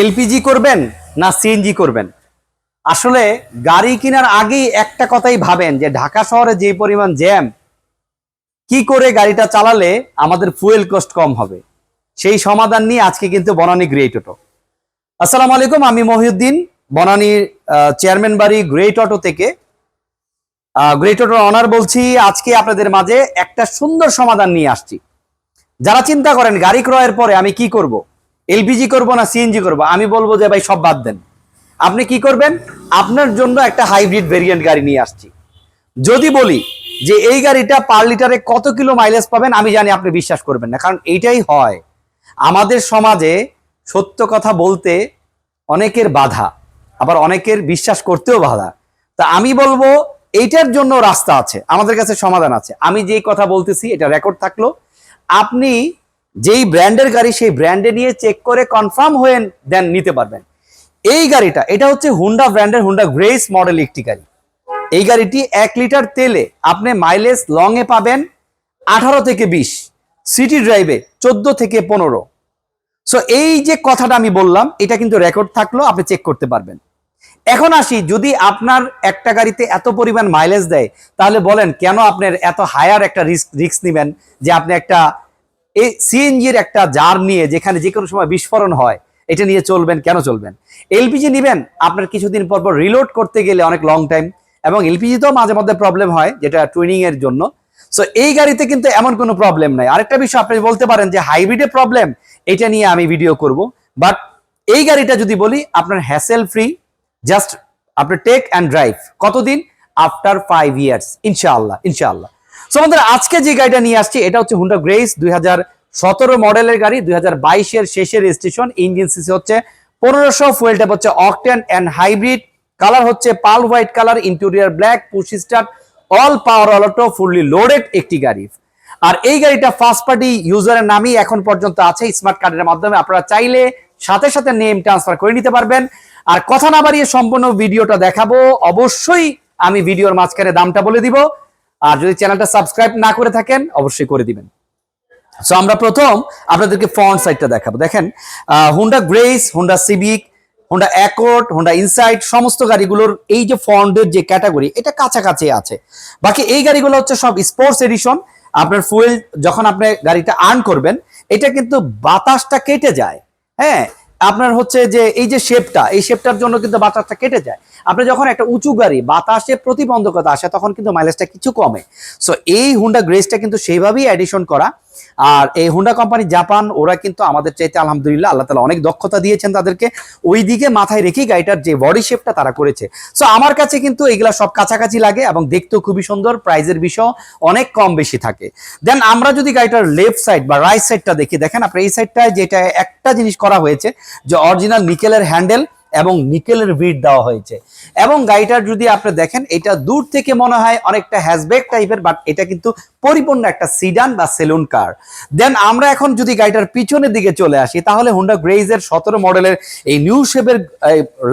LPG করবেন না CNG করবেন? আসলে গাড়ি কেনার আগেই একটা কথাই ভাবেন যে ঢাকা শহরে যে পরিমাণ জ্যাম, কি করে গাড়িটা চালালে আমাদের ফুয়েল কস্ট কম হবে? সেই সমাধান নিয়ে আজকে কিন্তু বনানী গ্রেট অটো আসসালামু আলাইকুম, আমি মহিউদ্দিন বনানীর চেয়ারম্যান বাড়ি গ্রেট অটো থেকে। গ্রেট অটোর অনার বলছি, আজকে আপনাদের মাঝে একটা সুন্দর সমাধান নিয়ে আসছি। যারা চিন্তা করেন গাড়ি ক্রয়ের পরে আমি কি করব এলপিজি করব না সিএনজি করব? আমি বলব যে ভাই সব বাদ দেন। আপনি কি করবেন? আপনার জন্য একটা হাইব্রিড ভেরিয়েন্ট গাড়ি নিয়ে আসছি। যদি বলি যে এই গাড়িটা পার লিটারে কত কিলো মাইলেজ পাবেন, আমি জানি আপনি বিশ্বাস করবেন না, কারণ এইটাই হয়। আমাদের সমাজে সত্য কথা বলতে অনেকের বাধা, আবার অনেকের বিশ্বাস করতেও বাধা। তা আমি বলব এইটার জন্য রাস্তা আছে, আমাদের কাছে সমাধান আছে। আমি যেই কথা বলতেছি, এটা রেকর্ড থাকল। আপনি যেই ব্র্যান্ডের গাড়ি সেই ব্র্যান্ডে নিয়ে চেক করে কনফার্ম হয়ে দেন নিতে পারবেন। এই গাড়িটা, এটা হচ্ছে হুন্ডা ব্র্যান্ডের হুন্ডা গ্রেস মডেল একটি গাড়ি। এই গাড়িটি এক লিটার তেলে আপনি মাইলেজ লং এ পাবেন আঠারো থেকে বিশ সিটি ড্রাইভে চোদ্দ থেকে পনেরো। সো এই যে কথাটা আমি বললাম, এটা কিন্তু রেকর্ড থাকল, আপনি চেক করতে পারবেন। এখন আসি, যদি আপনার একটা গাড়িতে এত পরিমাণ মাইলেজ দেয়, তাহলে বলেন কেন আপনার এত হায়ার একটা রিস্ক রিস্ক নেবেন যে আপনি একটা এই সিএনজির একটা জার নিয়ে যেখানে যে কোনো সময় বিস্ফোরণ হয়, এটা নিয়ে চলবেন, কেন চলবেন? এলপিজি নেবেন, আপনার কিছুদিন পর পর রিলোড করতে গেলে অনেক লং টাইম এবং এলপিজিতেও মাঝে মধ্যে প্রবলেম হয়, যেটা টুইনিং এর জন্য। সো এই গাড়িতে কিন্তু এমন কোনো প্রবলেম নাই। আরেকটা বিষয় আপনি বলতে পারেন যে হাইব্রিডে প্রবলেম এটা নিয়ে আমি ভিডিও করব। বাট এই গাড়িটা যদি বলি, আপনার হ্যাসেল ফ্রি জাস্ট আপনার টেক অ্যান্ড ড্রাইভ কতদিন? আফটার ফাইভ ইয়ার্স ইনশাআল্লাহ ইনশাআল্লাহ। সো আমাদের আজকে যে গাড়িটা নিয়ে আসছি, এটা হচ্ছে হুন্ডা গ্রেস দুই সতেরো মডেলের গাড়ি, দুই হাজার বাইশের শেষের রেজিস্ট্রেশন ইঞ্জিন সিসি হচ্ছে পনেরোশো ফুয়েল ট্যাপ হচ্ছে অকটেন অ্যান্ড হাইব্রিড কালার হচ্ছে pearl white colour interior black push start all power auto fully loaded একটি গাড়ি। আর এই গাড়িটা ফার্স্ট পার্টি ইউজারের নামই এখন পর্যন্ত আছে স্মার্ট কার্ডের মাধ্যমে, আপনারা চাইলে সাথে সাথে নেম ট্রান্সফার করে নিতে পারবেন। আর কথা না বাড়িয়ে সম্পূর্ণ ভিডিওটা দেখাবো, অবশ্যই আমি ভিডিওর মাঝখানে দামটা বলে দিব। আর যদি চ্যানেলটা সাবস্ক্রাইব না করে থাকেন, অবশ্যই করে দিবেন। সো আমরা প্রথম আপনাদেরকে ফ্রন্ট সাইডটা দেখাবো। দেখেন Honda Grace Honda Civic Honda Accord Honda inside সমস্ত গাড়িগুলোর এই যে ফন্ডের যে ক্যাটাগরি এটা কাছাকাছি আছে। বাকি এই গাড়িগুলো হচ্ছে সব স্পোর্টস এডিশন আপনার ফুয়েল যখন আপনি গাড়িটা আর্ন করবেন, এটা কিন্তু বাতাসটা কেটে যায়। হ্যাঁ আপনার হচ্ছে যে এই যে শেপটা এই শেপটার জন্য কিন্তু বাতাসটা কেটে যায়। আপনি যখন একটা উঁচু গাড়ি বাতাসে প্রতিবন্ধকতা আসে, তখন কিন্তু মাইলেজটা কিছু কমে। সো এই হুন্ডা গ্রেসটা কিন্তু সেইভাবেই অ্যাডিশন করা। আর এই হুন্ডা কোম্পানি জাপান ওরা কিন্তু আমাদের চাইতে আলহামদুলিল্লাহ আল্লাহ তালা অনেক দক্ষতা দিয়েছেন তাদেরকে। ওই দিকে মাথায় রেখেই গাড়িটার যে বডি শেপটা তারা করেছে। সো আমার কাছে কিন্তু এগুলা সব কাছাকাছি লাগে এবং দেখতেও খুবই সুন্দর প্রাইজের বিষয় অনেক কম বেশি থাকে। দেন আমরা যদি গাড়িটার লেফট সাইড বা রাইট সাইডটা দেখি, দেখেন আপনার এই সাইডটায় যেটা একটা জিনিস করা হয়েছে, যে অরিজিনাল নিকেলের হ্যান্ডেল এবং নিকেলের ভিট দেওয়া হয়েছে। এবং গাড়িটার যদি আপনি দেখেন, এটা দূর থেকে মনে হয় অনেকটা হ্যাশব্যাক টাইপের বাট এটা কিন্তু পরিপূর্ণ একটা সিডান বা সেলুন কার দেন আমরা এখন যদি গাড়িটার পিছনের দিকে চলে আসি, তাহলে হুন্ডা গ্রেজের সতেরো মডেলের এই নিউ শেপের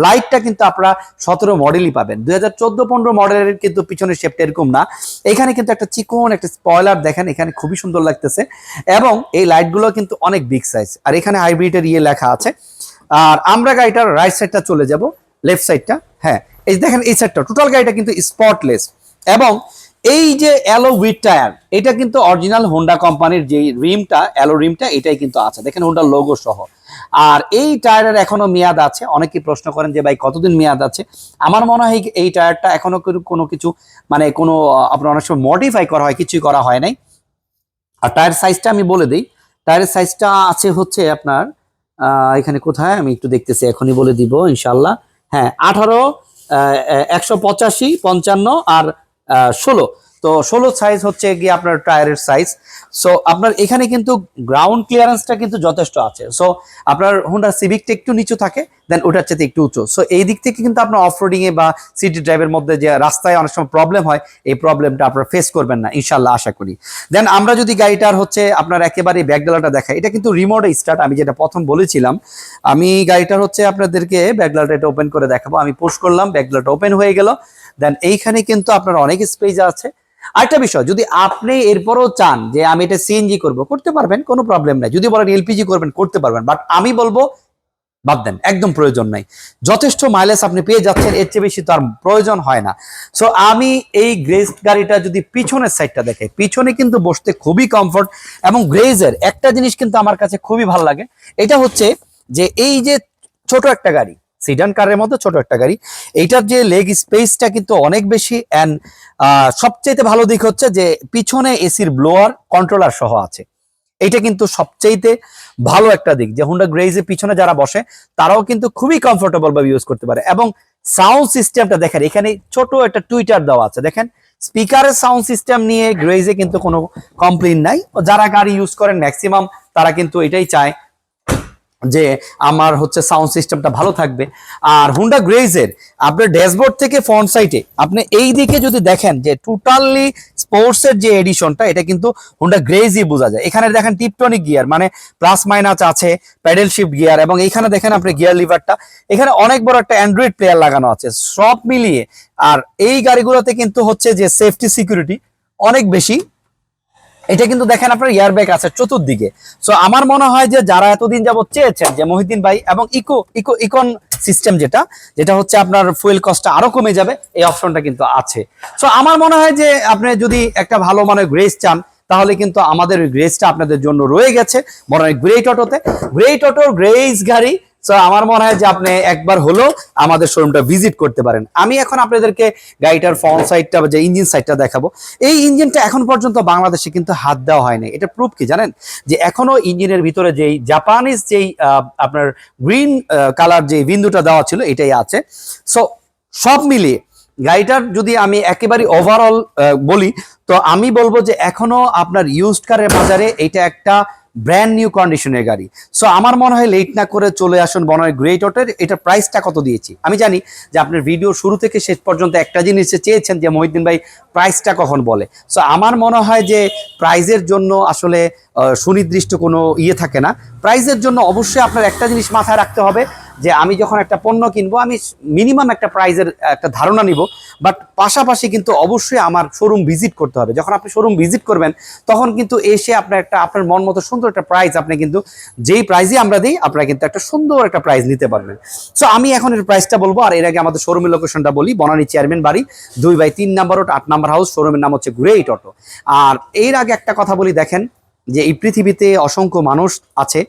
লাইটটা কিন্তু আপনারা সতেরো মডেলই পাবেন। দুই হাজার চোদ্দ পনেরো মডেলের কিন্তু পিছনের শেপটা এরকম না। এখানে কিন্তু একটা চিকন, একটা স্পয়লার দেখেন, এখানে খুবই সুন্দর লাগতেছে। এবং এই লাইটগুলো কিন্তু অনেক বিগ সাইজ আর এখানে হাইব্রিডের ইয়ে লেখা আছে। আর আমরা গাড়িটার রাইট সাইডটা চলে যাব লেফট সাইডটা হ্যাঁ। এই দেখেন, এই সাইডটা টোটাল গাড়িটা কিন্তু স্পটলেস এবং এই যে অ্যালো উইথ টায়ার এটা কিন্তু অরিজিনাল হোন্ডা কোম্পানির যে রিমটা অ্যালো রিমটা এটাই কিন্তু আছে। দেখেন হোন্ডা লোগো সহ। আর এই টায়ারের এখনও মেয়াদ আছে। অনেকে প্রশ্ন করেন যে, ভাই, কতদিন মেয়াদ আছে? আমার মনে হয় এই টায়ারটা এখনও কোনো- কিছু মানে কোনো আপনার অনেক সময় মডিফাই করা হয়, কিছুই করা হয় নাই। আর টায়ার সাইজটা আমি বলে দিই। টায়ারের সাইজটা আছে হচ্ছে আপনার এখানে কোথায়? আমি একটু দেখতেছি, এখনই বলে দিব ইনশাল্লাহ হ্যাঁ আঠারো একশো পঁচাশি, পঞ্চান্ন আর ষোলো। তো ষোলো সাইজ হচ্ছে গিয়ে আপনার টায়ারের সাইজ সো আপনার এখানে কিন্তু গ্রাউন্ড ক্লিয়ারেন্সটা কিন্তু যথেষ্ট আছে। সো আপনার হোন্ডা সিভিকটা একটু নিচু থাকে দেন ওটার চাইতে একটু উঁচু। সো এই দিক থেকে কিন্তু আপনার অফ রোডিংয়ে বা সিটি ড্রাইভের মধ্যে যে রাস্তায় অনেক সময় প্রবলেম হয়, এই প্রবলেমটা আপনারা ফেস করবেন না ইনশাল্লাহ আশা করি। দেন আমরা যদি গাড়িটার হচ্ছে আপনার একেবারে ব্যাকডালাটা দেখাই, এটা কিন্তু রিমোট স্টার্ট আমি যেটা প্রথম বলেছিলাম, আমি গাড়িটার হচ্ছে আপনাদেরকে ব্যাকডালাটা এটা ওপেন করে দেখাবো। আমি পোস্ট করলাম ব্যাকডালাটা ওপেন হয়ে গেল। দেন এইখানে কিন্তু আপনার অনেক স্পেস আছে। আরেকটা বিষয়, যদি আপনি এরপরও চান যে আমি এটা সিএনজি করব, করতে পারবেন, কোনো প্রবলেম নাই। যদি বলেন এলপিজি করবেন, করতে পারবেন। বাট আমি বলব, বাদ দেন, একদম প্রয়োজন নাই। যথেষ্ট মাইলেজ আপনি পেয়ে যাচ্ছেন, এর চেয়ে বেশি তার প্রয়োজন হয় না। সো আমি এই গ্রেজ গাড়িটা যদি পিছনের সাইডটা দেখে, পিছনে কিন্তু বসতে খুবই কমফোর্ট এবং গ্রেজের একটা জিনিস কিন্তু আমার কাছে খুবই ভালো লাগে। এটা হচ্ছে যে এই যে ছোট একটা গাড়ি সিডান কারের মতো ছোট একটা গাড়ি। এইটার যে লেগ স্পেসটা কিন্তু অনেক বেশি অ্যান্ড সবচেয়ে ভালো দিক হচ্ছে যে পিছনে এসির ব্লোয়ার কন্ট্রোলার সহ আছে। এটা কিন্তু সবচেয়ে ভালো একটা দিক যে হুন্ডা গ্রেজের পিছনে যারা বসে, তারাও কিন্তু খুবই কমফোর্টেবল ভাবে ইউজ করতে পারে। এবং সাউন্ড সিস্টেমটা দেখেন, এখানে ছোট একটা টুইটার দেওয়া আছে। দেখেন স্পিকারের সাউন্ড সিস্টেম নিয়ে গ্রেজে কিন্তু কোনো কমপ্লেন নাই। যারা গাড়ি ইউজ করেন ম্যাক্সিমাম তারা কিন্তু এটাই চায়। যে আমার হচ্ছে সাউন্ড সিস্টেমটা ভালো থাকবে। আর হুন্ডা গ্রেজের আপনার ড্যাশবোর্ড থেকে ফ্রন্ট সাইডে আপনি এই দিকে যদি দেখেন যে টোটালি স্পোর্টসের যে এডিশনটা এটা কিন্তু হুন্ডা গ্রেজই বোঝা যায়। এখানে দেখেন টিপটনিক গিয়ার মানে প্লাস মাইনাস আছে প্যাডেল শিফট গিয়ার এবং এখানে দেখেন আপনি গিয়ার লিভারটা এখানে অনেক বড় একটা অ্যান্ড্রয়েড প্লেয়ার লাগানো আছে, সব মিলিয়ে। আর এই গাড়িগুলোতে কিন্তু হচ্ছে যে সেফটি সিকিউরিটি অনেক বেশি। এটা কিন্তু দেখেন আপনার ইয়ার ব্যাগ আছে চতুর্দিকে। সো আমার মনে হয় যে যারা এতদিন যাবত চেয়েছেন, যে মহিদ্দিন ভাই এবং ইকো ইকো, ইকন সিস্টেম যেটা যেটা হচ্ছে আপনার ফুয়েল কস্টটা আরও কমে যাবে, এই অপশনটা কিন্তু আছে। সো আমার মনে হয় যে আপনি যদি একটা ভালো মানের গ্রেস চান, তাহলে কিন্তু আমাদের গ্রেসটা আপনাদের জন্য রয়ে গেছে, বরং গ্রেট অটোতে গ্রেট অটোর গ্রেস গাড়ি সো আমার মনে হয় যে আপনি একবার হলো আমাদের শোরুমটা ভিজিট করতে পারেন। আমি এখন আপনাদেরকে গাড়িটার ফ্রন্ট সাইডটা যে ইঞ্জিন সাইডটা দেখাবো। এই ইঞ্জিনটা এখন পর্যন্ত বাংলাদেশে কিন্তু হাত দেওয়া হয়নি এটা প্রুফ কি জানেন? যে এখনও ইঞ্জিনের ভিতরে যেই জাপানিজ যেই আপনার গ্রিন কালার যে বিন্দুটা দেওয়া ছিল, এটাই আছে। সো সব মিলিয়ে গাড়িটার যদি আমি একেবারে ওভারঅল বলি, তো আমি বলব যে এখনও আপনার ইউজড কারের বাজারে এটা একটা ব্র্যান্ড নিউ কন্ডিশনের গাড়ি। সো আমার মনে হয় লেট না করে চলে আসুন বনয় গ্রেট অটের এটা প্রাইসটা কত দিয়েছি? আমি জানি যে আপনার ভিডিও শুরু থেকে শেষ পর্যন্ত একটা জিনিস চেয়েছেন যে মহিদ্দিন ভাই প্রাইসটা কখন বলে। সো আমার মনে হয় যে প্রাইজের জন্য আসলে সুনির্দিষ্ট কোনো ইয়ে থাকে না। প্রাইজের জন্য অবশ্যই আপনার একটা জিনিস মাথায় রাখতে হবে যে আমি যখন একটা পণ্য কিনবো, আমি মিনিমাম একটা প্রাইজের একটা ধারণা নিব বাট পাশাপাশি কিন্তু অবশ্যই আমার শোরুম ভিজিট করতে হবে। যখন আপনি শোরুম ভিজিট করবেন, তখন কিন্তু এসে আপনার একটা, আপনার মন মতো সুন্দর একটা প্রাইস আপনি কিন্তু, যেই প্রাইজে আমরা দিই, আপনারা কিন্তু একটা সুন্দর একটা প্রাইস নিতে পারবেন। সো আমি এখন এর প্রাইসটা বলব, আর এর আগে আমাদের শোরুমের লোকেশনটা বলি, বনানী চেয়ারম্যান বাড়ি, দুই বাই তিন নাম্বার রোড আট নাম্বার হাউস শোরুমের নাম হচ্ছে গ্রেট অটো আর এর আগে একটা কথা বলি, দেখেন যে এই পৃথিবীতে অসংখ্য মানুষ আছে,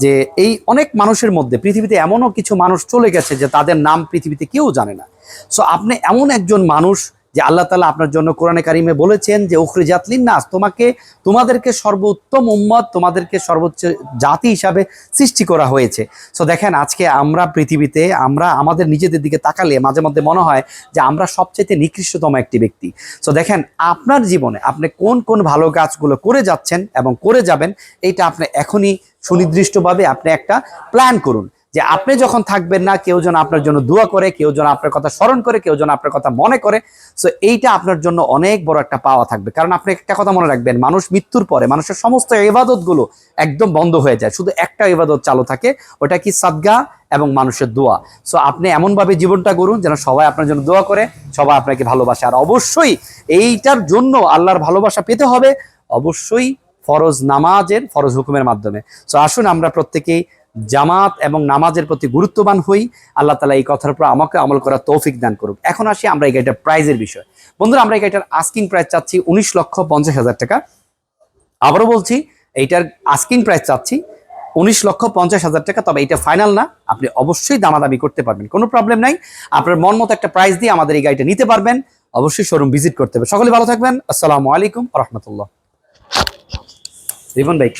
যে এই অনেক মানুষের মধ্যে পৃথিবীতে এমনও কিছু মানুষ চলে গেছে যে তাদের নাম পৃথিবীতে কেউ জানে না। সো আপনি এমন একজন মানুষ যে আল্লাহ তালা আপনার জন্য কোরআনে কারিমে বলেছেন যে উখরি জাতলিন নাস তোমাকে, তোমাদেরকে সর্বোত্তম উম্মত, তোমাদেরকে সর্বোচ্চ জাতি হিসাবে সৃষ্টি করা হয়েছে। সো দেখেন, আজকে আমরা পৃথিবীতে, আমরা আমাদের নিজেদের দিকে তাকালে মাঝে মধ্যে মনে হয় যে, আমরা সবচেয়ে নিকৃষ্টতম একটি ব্যক্তি। সো দেখেন, আপনার জীবনে আপনি কোন কোন ভালো কাজগুলো করে যাচ্ছেন এবং করে যাবেন, এইটা আপনি এখনই সুনির্দিষ্টভাবে আপনি একটা প্ল্যান করুন। যে আপনি যখন থাকবেন না, কেউ যেন আপনার জন্য দোয়া করে, কেউ যেন আপনার কথা স্মরণ করে, কেউ যেন আপনার কথা মনে করে সো এইটা আপনার জন্য অনেক বড় একটা পাওয়া থাকবে। কারণ আপনি একটা কথা মনে রাখবেন, মানুষ মৃত্যুর পরে, মানুষের সমস্ত ইবাদতগুলো একদম বন্ধ হয়ে যায়। শুধু একটা ইবাদত চালু থাকে, ওটা কি সাদগা এবং মানুষের দোয়া। সো আপনি এমনভাবে জীবনটা করুন যেন সবাই আপনার জন্য দোয়া করে, সবাই আপনাকে ভালোবাসে। আর অবশ্যই এইটার জন্য আল্লাহর ভালোবাসা পেতে হবে, অবশ্যই ফরজ নামাজের, ফরজ হুকুমের মাধ্যমে। সো আসুন আমরা প্রত্যেকেই জামাত এবং নামাজের প্রতি গুরুত্ববান হই। আল্লাহ তালা এই কথার উপর আমাকে আমল করার তৌফিক দান করুক। এখন আসি আমরা এই গাড়িটার প্রাইজের বিষয়। বন্ধুরা, আমরা এই গাড়িটার আস্কিং প্রাইস চাচ্ছি উনিশ লক্ষ পঞ্চাশ হাজার টাকা। আবারও বলছি, এইটার আস্কিং প্রাইস চাচ্ছি উনিশ লক্ষ পঞ্চাশ হাজার টাকা, তবে এটা ফাইনাল না। আপনি অবশ্যই দামাদামি করতে পারবেন, কোনো প্রবলেম নাই। আপনার মন মতো একটা প্রাইস দিয়ে আমাদের এই গাড়িটা নিতে পারবেন। অবশ্যই শোরুম ভিজিট করতে হবে। সকলে ভালো থাকবেন। আসসালামু আলাইকুম রহমতুল্লাহ। রিবন ভাই